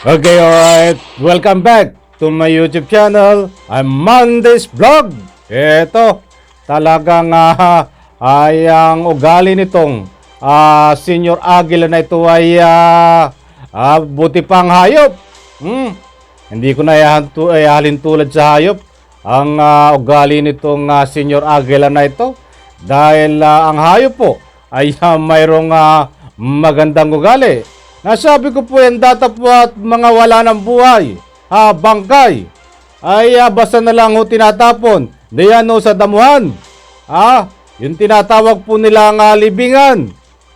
Okay, alright. Welcome back to my YouTube channel. I'm Mondays Vlog. Ito, talagang ah, ay ang ugali nitong ah, Senior Aguila na ito ay ah, ah, buti pang hayop. Hmm. Hindi ko na iyahalin tulad sa hayop ang ah, ugali nitong ah, Senior Aguila na ito dahil ah, ang hayop po ay ah, mayroong ah, magandang ugali. Nasabi ko po yan datapwat mga wala ng buhay, ha, bangkay. Ay ah, basta na lang ho tinatapon. Diyan ho sa damuhan. Ha, yung tinatawag po nilang ah, libingan.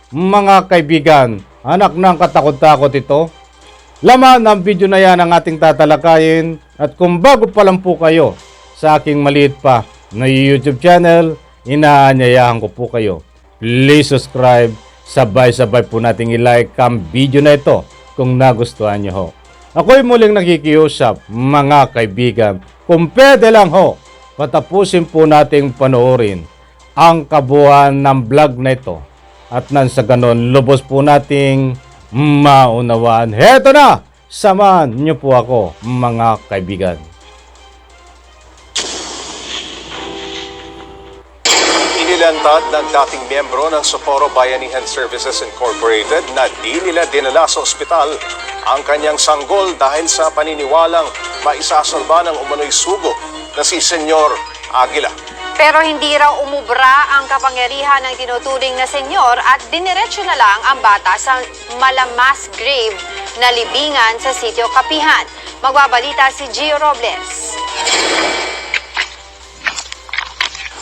Mga kaibigan, anak ng katakot-takot ito. Laman ng video na yan ang ating tatalakayin at kung bago pa lang po kayo sa aking maliit pa na YouTube channel, inaanyayahan ko po kayo. Please subscribe, sabay-sabay po nating i-like ang video na ito kung nagustuhan nyo ho. Ako'y muling nakikiusap mga kaibigan, kung pwede lang ho, patapusin po nating panoorin ang kabuuan ng vlog na ito at nang sa ganon, lubos po nating maunawaan. Heto na! Samahan niyo po ako, mga kaibigan. Inilantad ng dating miyembro ng Socorro Bayanihan Services Incorporated na di nila dinala sa ospital ang kanyang sanggol dahil sa paniniwalang maisasalba ng umano'y sugo na si Senyor Aguila. Pero hindi raw umubra ang kapangyarihan ng tinuturing na senyor at diniretso na lang ang bata sa malamas grave na libingan sa sitio Kapihan. Magbabalita si Gio Robles.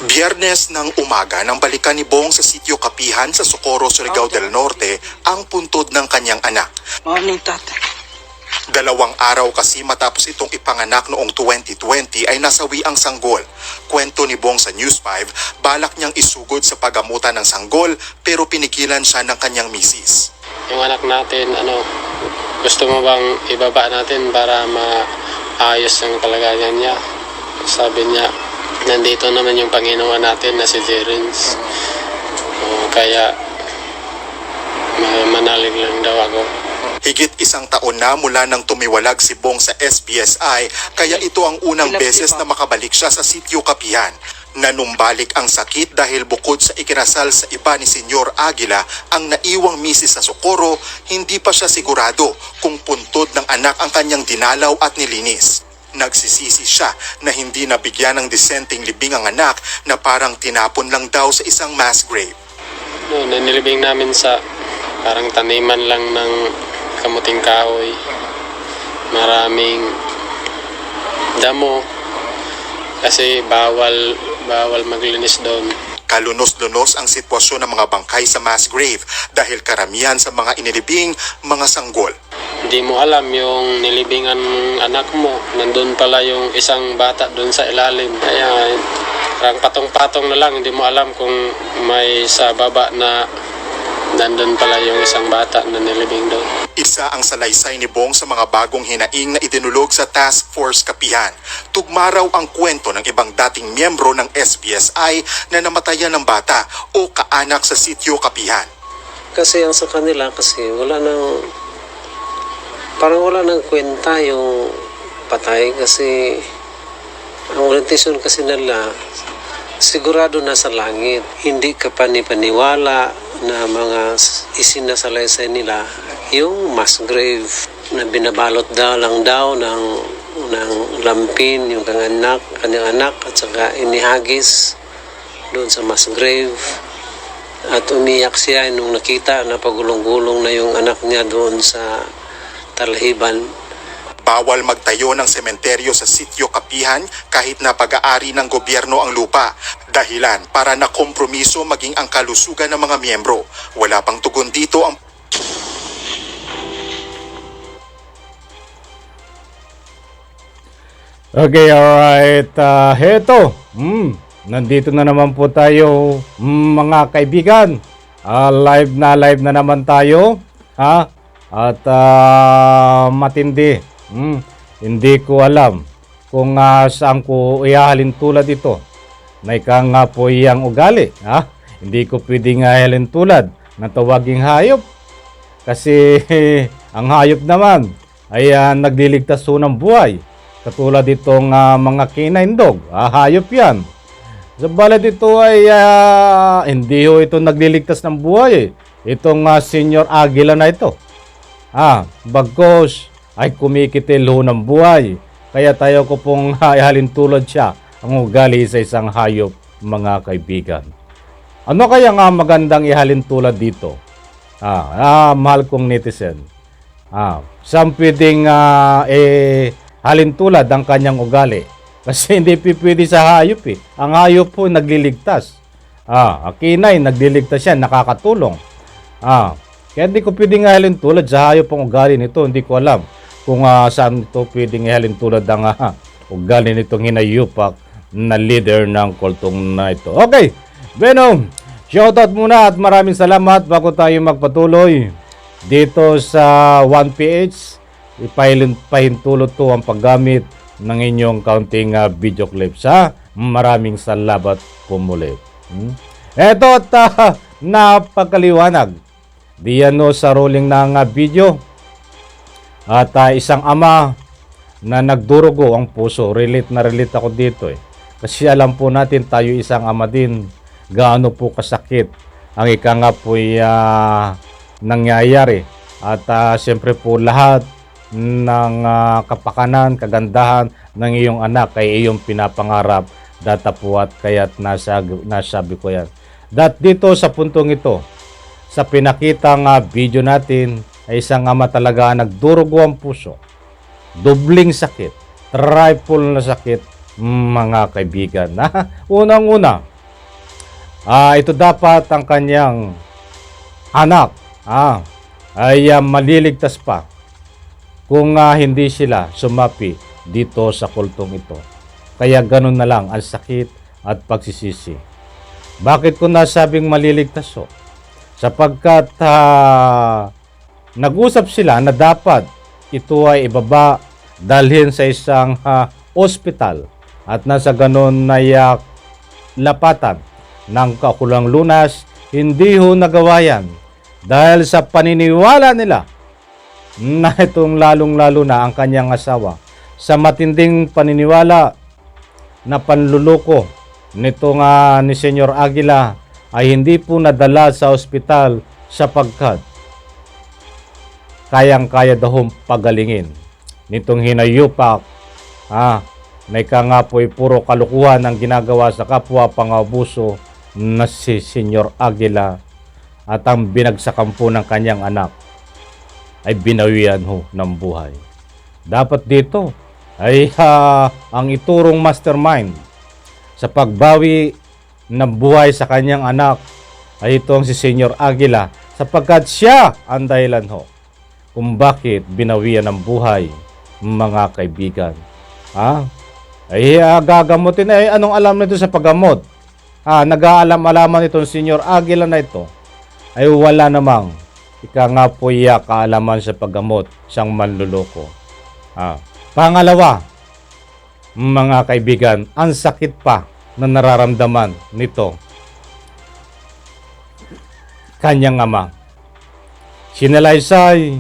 Biyernes ng umaga nang balikan ni Bong sa sitio Kapihan sa Socorro, Surigao del Norte ang puntod ng kanyang anak. Morning, tatay. Dalawang araw kasi matapos itong ipanganak noong 2020 ay nasawi ang sanggol. Kwento ni Bong sa News 5, balak niyang isugod sa pagamutan ng sanggol pero pinigilan siya ng kanyang misis. yung anak natin, ano, gusto mo bang ibaba natin para maayos ang kalagayan niya? Sabi niya, nandito naman yung Panginoon natin na si Jerins. O, kaya, ma- manalig lang daw ako. Higit isang taon na mula nang tumiwalag si Bong sa SBSI kaya ito ang unang beses na makabalik siya sa sitio Kapihan. Nanumbalik ang sakit dahil bukod sa ikinasal sa iba ni Senyor Aguila ang naiwang misis sa Socorro, hindi pa siya sigurado kung puntod ng anak ang kanyang dinalaw at nilinis. Nagsisisi siya na hindi nabigyan ng disenteng libing ang anak na parang tinapon lang daw sa isang mass grave. No, nanilibing namin sa parang taniman lang ng kamuting kahoy. Maraming damo. Kasi bawal bawal maglinis doon. Kalunos-lunos ang sitwasyon ng mga bangkay sa mass grave dahil karamihan sa mga inilibing mga sanggol. Hindi mo alam yung nilibingan ng anak mo. Nandun pala yung isang bata doon sa ilalim. Kaya parang patong-patong na lang. Hindi mo alam kung may sa baba na nandun pala yung isang bata na nilibing doon. Isa ang salaysay ni Bong sa mga bagong hinaing na idinulog sa Task Force Kapihan. Tugma raw ang kwento ng ibang dating miyembro ng SBSI na namatayan ng bata o kaanak sa sitio Kapihan. Kasi ang sa kanila, kasi wala nang, parang wala nang kwenta yung patay kasi ang orientation kasi nila, sigurado na sa langit. Hindi ka panipaniwala na mga isinasalaysay nila yung mass grave na binabalot daw lang daw ng ng lampin yung kanyang anak, kanyang anak at saka inihagis doon sa mass grave at umiyak siya nung nakita na pagulong-gulong na yung anak niya doon sa talhiban. Bawal magtayo ng sementeryo sa sitio Kapihan kahit na pag-aari ng gobyerno ang lupa. Dahilan para na kompromiso maging ang kalusugan ng mga miyembro. Wala pang tugon dito ang Okay, alright. Uh, heto. Hmm, nandito na naman po tayo, mm, mga kaibigan. Ah, live na live na naman tayo. Ha? At ah, matindi. Hmm, hindi ko alam kung ah, saan ko ihahalin tulad ito. May ka nga po iyang ugali. Ha? Hindi ko pwedeng ihahalin tulad ng tawaging hayop. Kasi ang hayop naman ay ah, nagliligtas ho ng buhay. Katulad itong ah, mga canine dog, ah, hayop yan. Sa balat ito ay ah, hindi ho ito nagliligtas ng buhay. eh. Itong ah, senior agila na ito. Ah, bagkos ay kumikitil ho ng buhay. Kaya tayo ko pong ihalin tulad siya ang ugali sa isang hayop, mga kaibigan. Ano kaya nga magandang ihalin tulad dito? Ah, ah mahal kong netizen. Ah, saan pwedeng ah, eh, halin tulad ang kanyang ugali? Kasi hindi pwede sa hayop eh. Ang hayop po nagliligtas. Ah, akinay, nagliligtas yan, nakakatulong. Ah, kaya hindi ko pwedeng ihalin tulad sa hayop ang ugali nito. Hindi ko alam kung ah, saan ito pwedeng ihalin tulad ang ah, ugali nitong hinayupak na leader ng kultong na ito. Okay, Venom, shoutout muna at maraming salamat bago tayo magpatuloy dito sa 1PH. Ipahilin, pahintulot to ang paggamit ng inyong counting ah, video clips ha. Maraming salamat po muli. Hmm? Eto at ah, napagkaliwanag. Diyan no sa rolling ng ah, video. At ah, isang ama na nagdurugo ang puso. Relate na relate ako dito eh. Kasi alam po natin tayo isang ama din. Gaano po kasakit ang ika nga po nangyayari. At ah, siyempre po lahat ng ah, kapakanan, kagandahan ng iyong anak ay iyong pinapangarap datapuat kaya't nasa, nasabi ko yan. Dat dito sa puntong ito, sa pinakitang ah, video natin ay isang ama talaga nagdurugo ang puso. Dubling sakit, triple na sakit mga kaibigan. Unang-una, ah, ito dapat ang kanyang anak ah, ay ah, maliligtas pa kung ah, hindi sila sumapi dito sa kultong ito. Kaya ganun na lang ang sakit at pagsisisi. Bakit ko nasabing maliligtas ho? Sapagkat ah, nag-usap sila na dapat ito ay ibaba dalhin sa isang ah, ospital. At nasa ganun na ah, lapatan ng kakulang lunas, hindi ho nagawa yan dahil sa paniniwala nila na itong lalong-lalo na ang kanyang asawa sa matinding paniniwala na panluloko nito nga ni Senyor Aguila ay hindi po nadala sa ospital sapagkat kayang-kaya daw hong pagalingin nitong hinayupak ah, na ika nga po ay puro kalukuhan ang ginagawa sa kapwa pangabuso na si Senyor Aguila at ang binagsakan po ng kanyang anak ay binawian ho ng buhay. Dapat dito ay ah, ang iturong mastermind sa pagbawi ng buhay sa kanyang anak ay itong si Senyor Aguila sapagkat siya ang dahilan ho kung bakit binawian ng buhay mga kaibigan. Ha? Ay gagamutin ay anong alam nito sa paggamot? Ah, nag-aalam-alaman itong Senyor Aguila na ito ay wala namang ika nga po iya kaalaman sa paggamot siyang manluloko. Ah. Pangalawa, mga kaibigan, ang sakit pa na nararamdaman nito kanyang ama. Sinalaysay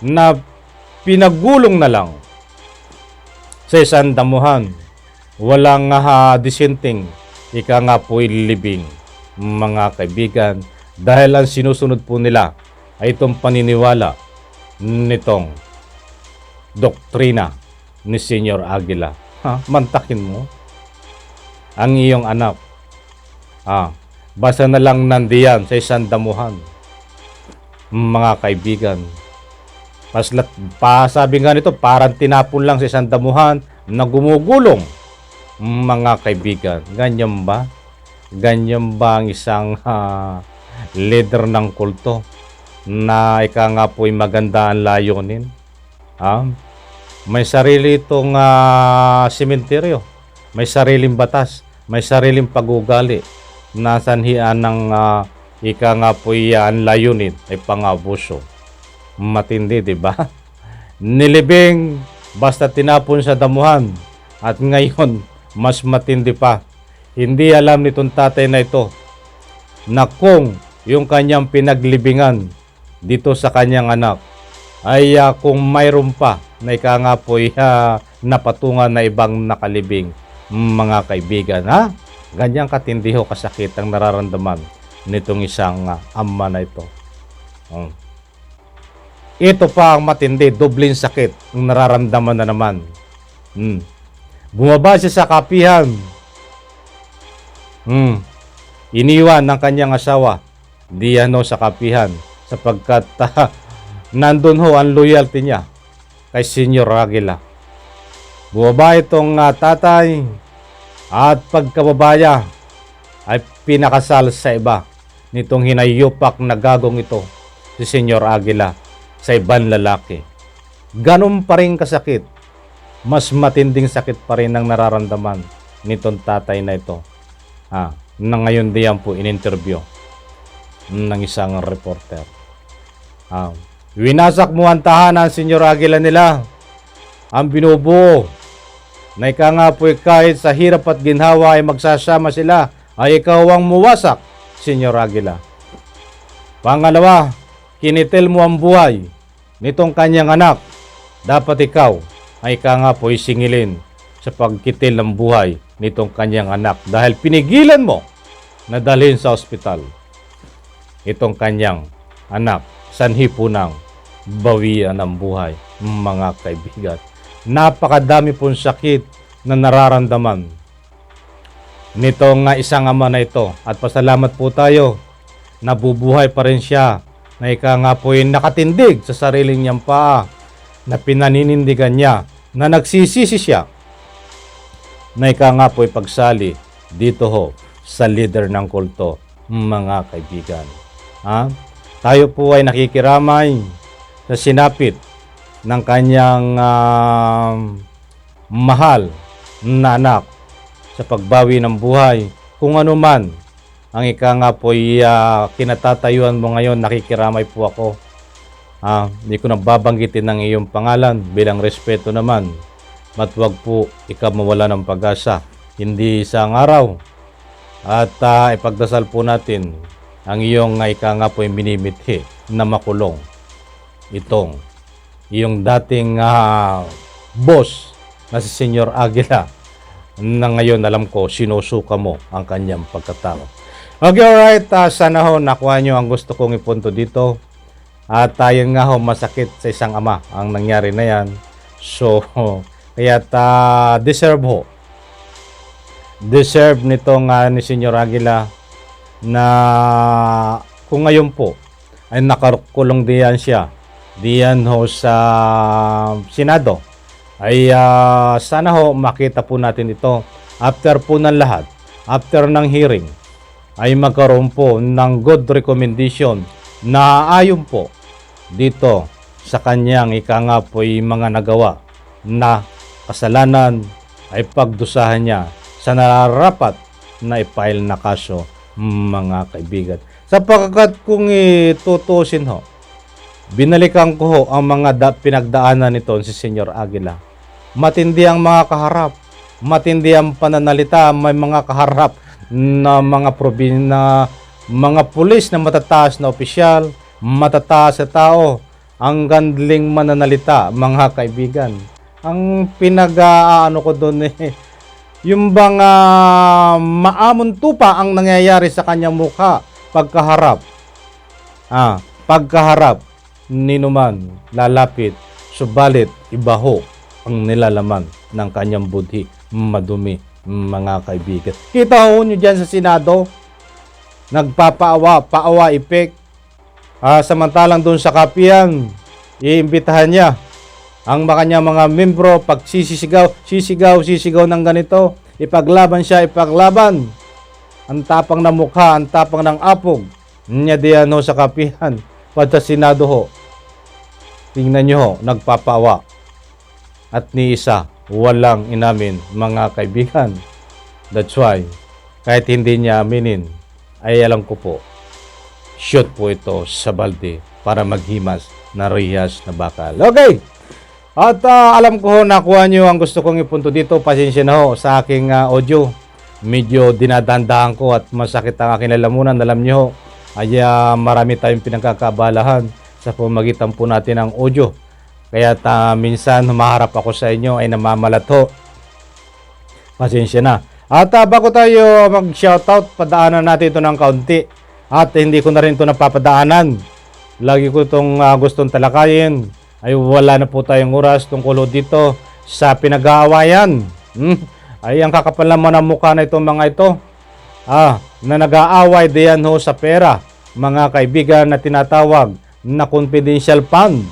na pinagulong na lang sa isang damuhan. Walang uh, disenting, ika nga po'y libing, mga kaibigan, dahil ang sinusunod po nila ay itong paniniwala nitong doktrina ni Senyor Aguila. Ha? Mantakin mo ang iyong anak. Ah, basa na lang nandiyan sa isang damuhan. Mga kaibigan, paslat, pa, sabi nga nito, parang tinapon lang sa isang damuhan na gumugulong. Mga kaibigan, ganyan ba? Ganyan ba ang isang ah, leader ng kulto na ika nga po'y maganda ang layunin? Ha? May sarili itong ah, sementeryo, may sariling batas, may sariling pagugali na sanhian ng ah, ika nga po'y ah, ang layunin ay pangabuso. Matindi, di ba? Nilibing basta tinapon sa damuhan at ngayon mas matindi pa. Hindi alam nitong tatay na ito na kung yung kanyang pinaglibingan dito sa kanyang anak ay ah, kung mayroon pa na ika nga po'y ah, napatungan na ibang nakalibing mga kaibigan ha ganyang katindi ho kasakit ang nararamdaman nitong isang ah, ama na ito Mm. ito pa ang matindi dobling sakit ang nararamdaman na naman Mm. bumaba siya sa kapihan Mm. iniwan ng kanyang asawa di ano sa kapihan sapagkat ah, nandun ho ang loyalty niya kay Senyor Aguila. Bumaba itong ah, tatay at pagkababaya ay pinakasal sa iba nitong hinayupak na gagong ito si Senyor Aguila sa ibang lalaki. Ganon pa rin kasakit. Mas matinding sakit pa rin ang nararamdaman nitong tatay na ito. Ah, na ngayon diyan po in-interview ng isang reporter. Ah, winasak mo ang tahanan, Senyor Aguila nila. Ang binubuo na ika nga po kahit sa hirap at ginhawa ay magsasama sila ay ikaw ang muwasak, Senyor Aguila. Pangalawa, kinitil mo ang buhay nitong kanyang anak. Dapat ikaw ay ika nga po singilin sa pagkitil ng buhay nitong kanyang anak dahil pinigilan mo na dalhin sa ospital itong kanyang anak sanhi po ng bawian ng buhay mga kaibigan napakadami pong sakit na nararamdaman nitong nga isang ama na ito. At pasalamat po tayo. Nabubuhay pa rin siya na ika nga po ay nakatindig sa sariling niyang paa na pinaninindigan niya na nagsisisi siya na ika nga po pagsali dito ho sa leader ng kulto mga kaibigan. Ha? tayo po ay nakikiramay sa sinapit ng kanyang ah, mahal na anak sa pagbawi ng buhay kung ano man ang ika nga po ay ah, kinatatayuan mo ngayon nakikiramay po ako Ah, hindi ko na babanggitin ng iyong pangalan bilang respeto naman. At wag po ikaw mawala ng pag-asa. Hindi isang araw. At ah, ipagdasal po natin ang iyong nga ika nga po ay minimithi na makulong. Itong iyong dating ah, boss na si Senyor Aguila na ngayon alam ko sinusuka mo ang kanyang pagkatao. Okay, alright. ah, sana ho nakuha nyo ang gusto kong ipunto dito. At tayo nga ho, masakit sa isang ama ang nangyari na yan. So, kaya ta deserve ho. Deserve nitong nga ni Senyor Aguila na kung ngayon po ay nakakulong diyan siya diyan ho sa Senado ay ah, sana ho makita po natin ito after po ng lahat after ng hearing ay magkaroon po ng good recommendation na ayon po dito sa kanyang ika nga po ay mga nagawa na kasalanan ay pagdusahan niya sa nararapat na i-file na kaso mga kaibigan. Sapagkat kung itutusin ho, binalikan ko ang mga da- pinagdaanan nito si Senyor Aguila. Matindi ang mga kaharap, matindi ang pananalita, may mga kaharap na mga probin na mga pulis na matataas na opisyal, matataas na tao, ang gandling mananalita, mga kaibigan. Ang pinag-aano ko doon eh, yung bang ah, maamon tupa ang nangyayari sa kanyang mukha pagkaharap. Ah, pagkaharap ninuman lalapit subalit ibaho ang nilalaman ng kanyang budhi madumi mga kaibigan. Kita ho nyo dyan sa Senado, nagpapaawa, paawa effect. Ah, samantalang doon sa kapiyan, iimbitahan niya ang mga kanya mga membro pag sisisigaw, sisigaw, sisigaw ng ganito, ipaglaban siya, ipaglaban. Ang tapang ng mukha, ang tapang ng apog. Niya diyan ho sa kapihan, pag sa Senado ho. Tingnan nyo ho, nagpapaawa. At ni isa, walang inamin mga kaibigan. That's why, kahit hindi niya aminin, ay alam ko po, shoot po ito sa balde para maghimas na rihas na bakal. Okay! At ah, alam ko nakuha nyo ang gusto kong ipunto dito. Pasensya na ho sa aking ah, audio. Medyo dinadandahan ko at masakit ang aking lalamunan. Alam nyo ay ah, marami tayong pinagkakabalahan sa pamagitan po natin ng audio. Kaya ta, minsan humaharap ako sa inyo ay namamalato. Pasensya na. At ah, bago tayo mag-shoutout, padaanan natin ito ng kaunti. At hindi ko na rin ito napapadaanan. Lagi ko itong ah, gustong talakayin. Ay wala na po tayong oras tungkol dito sa pinag-aawayan. Hmm? Ay ang kakapal naman ang mukha na itong mga ito. Ah, na nag-aaway diyan ho sa pera. Mga kaibigan na tinatawag na confidential fund.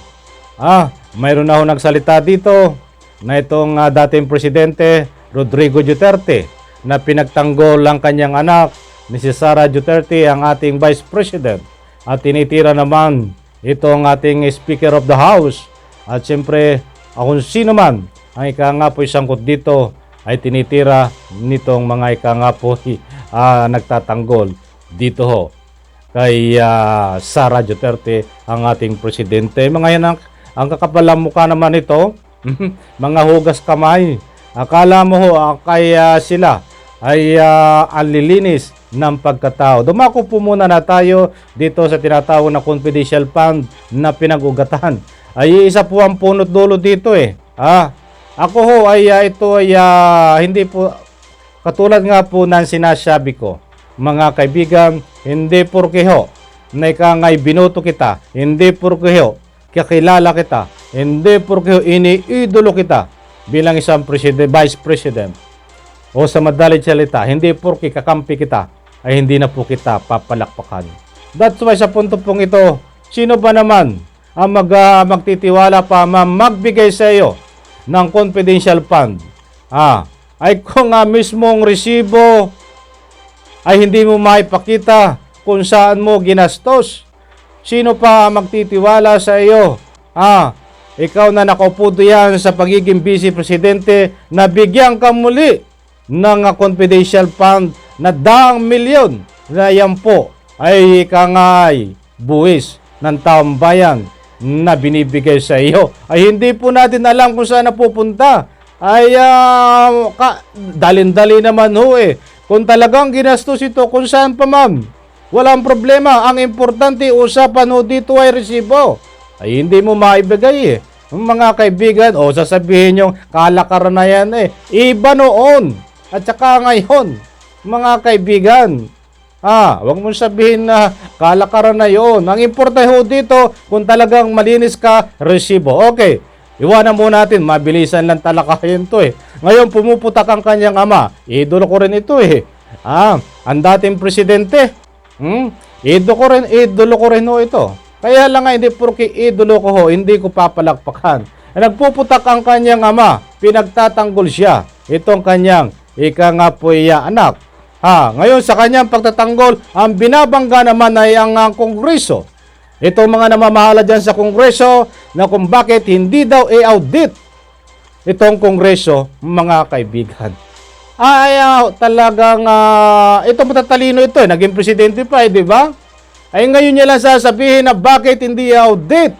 Ah, mayroon na ho nagsalita dito na itong ah, dating presidente Rodrigo Duterte na pinagtanggol ang kanyang anak ni si Sara Duterte ang ating vice president. At tinitira naman itong ating speaker of the house. At siyempre kung sino man ang ika nga po sangkot dito ay tinitira nitong mga ika nga po ah, nagtatanggol dito ho kay ah, Sara Duterte ang ating presidente. Mga yan ang, ang kakapalang mukha naman ito, mga hugas kamay. Akala mo ho ah, kaya sila ay ah, ang lilinis ng pagkatao. Dumako po muna na tayo dito sa tinatawag na confidential fund na pinag-ugatan. Ay isa po ang punot dulo dito eh. Ah, ako ho ay ah, ito ay ah, hindi po katulad nga po ng sinasabi ko mga kaibigan, hindi porke ho na ikangay binuto kita, hindi porke ho kakilala kita, hindi porke ho iniidolo kita bilang isang president, vice president o sa madalit salita, hindi porke kakampi kita ay hindi na po kita papalakpakan. That's why sa punto pong ito, sino ba naman ang mag, ah, magtitiwala pa ma magbigay sa iyo ng confidential fund? Ah, ay kung nga mismong resibo ay hindi mo maipakita kung saan mo ginastos. Sino pa magtitiwala sa iyo? Ah, ikaw na nakaupo diyan sa pagiging vice presidente na bigyan ka muli ng confidential fund na daang milyon na yan po ay ikangay buwis ng taong bayan na binibigay sa iyo. Ay hindi po natin alam kung saan napupunta. Ay ah, ka, dalin-dali naman ho eh. Kung talagang ginastos ito, kung saan pa ma'am, walang problema. Ang importante, usapan ho dito ay resibo. Ay hindi mo maibigay eh. Mga kaibigan, o sasabihin nyo, kalakaran na yan eh. Iba noon. At saka ngayon, mga kaibigan. Ah, wag mo sabihin na kalakaran na yon. Ang importante ho dito, kung talagang malinis ka, resibo. Okay, Iwanan mo natin, mabilisan lang talakayin to eh. Ngayon, pumuputak ang kanyang ama. Idolo ko rin ito eh. Ah, ang dating presidente. Hmm? Idolo ko rin, idolo ko rin ho ito. Kaya lang nga, hindi porke idolo ko ho, hindi ko papalakpakan. Nagpuputak ang kanyang ama, pinagtatanggol siya. Itong kanyang, ika nga po iya anak. Ha, ngayon sa kanyang pagtatanggol, ang binabangga naman ay ang, ang kongreso. Ito mga namamahala dyan sa Kongreso na kung bakit hindi daw i-audit itong Kongreso, mga kaibigan. Ay, ah, talagang uh, ito matatalino ito, eh. naging presidente pa, eh, di ba? Ay ngayon niya lang sasabihin na bakit hindi i-audit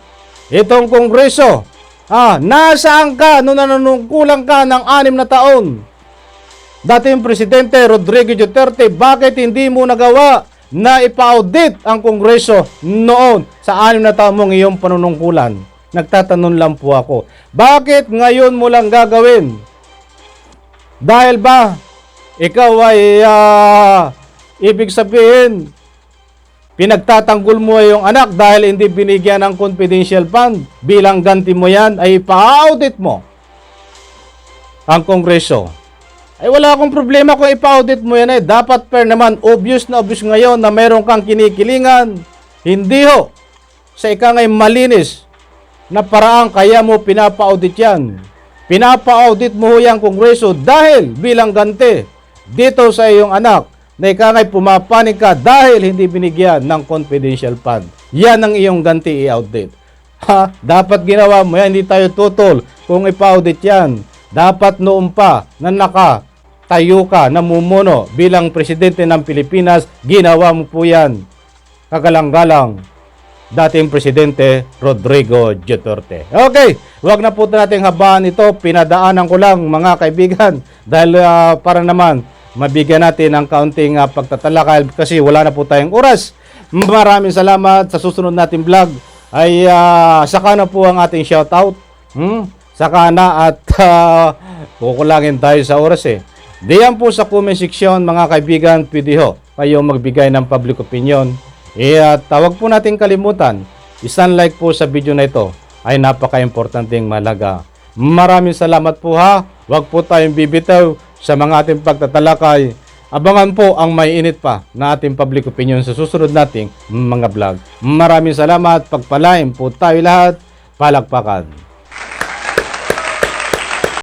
itong Kongreso. Ah, nasaan ka nung nanunungkulan ka ng anim na taon? Dating Presidente Rodrigo Duterte, bakit hindi mo nagawa na ipa-audit ang Kongreso noon sa anim na taon mong iyong panunungkulan. Nagtatanong lang po ako, bakit ngayon mo lang gagawin? Dahil ba ikaw ay ah, ibig sabihin pinagtatanggol mo yung anak dahil hindi binigyan ng confidential fund bilang ganti mo yan ay ipa-audit mo ang Kongreso ay wala akong problema kung ipa-audit mo yan eh. Dapat per naman, obvious na obvious ngayon na meron kang kinikilingan. Hindi ho. Sa ika ngay malinis na paraan kaya mo pinapa-audit yan. Pinapa-audit mo ho yung kongreso dahil bilang ganti dito sa iyong anak na ika ngay pumapanig ka dahil hindi binigyan ng confidential fund. Yan ang iyong ganti i-audit. Ha? Dapat ginawa mo yan, hindi tayo tutol kung ipa-audit yan. Dapat noon pa na naka tayo ka namumuno bilang presidente ng Pilipinas, ginawa mo po yan. Kagalang-galang, dating presidente Rodrigo Duterte. Okay, wag na po nating habaan ito. Pinadaanan ko lang mga kaibigan dahil ah, para naman mabigyan natin ng kaunting uh, pagtatalakay kasi wala na po tayong oras. Maraming salamat sa susunod nating vlog. ay ah, saka na po ang ating shoutout. Hmm? Saka na at ah, kukulangin tayo sa oras eh. Diyan po sa comment section mga kaibigan, pwede ho kayo magbigay ng public opinion. Eh, at tawag po natin kalimutan, isang like po sa video na ito ay napaka-importanteng malaga. Maraming salamat po ha. Huwag po tayong bibitaw sa mga ating pagtatalakay. Abangan po ang may init pa na ating public opinion sa susunod nating mga vlog. Maraming salamat. Pagpalain po tayo lahat. Palakpakan.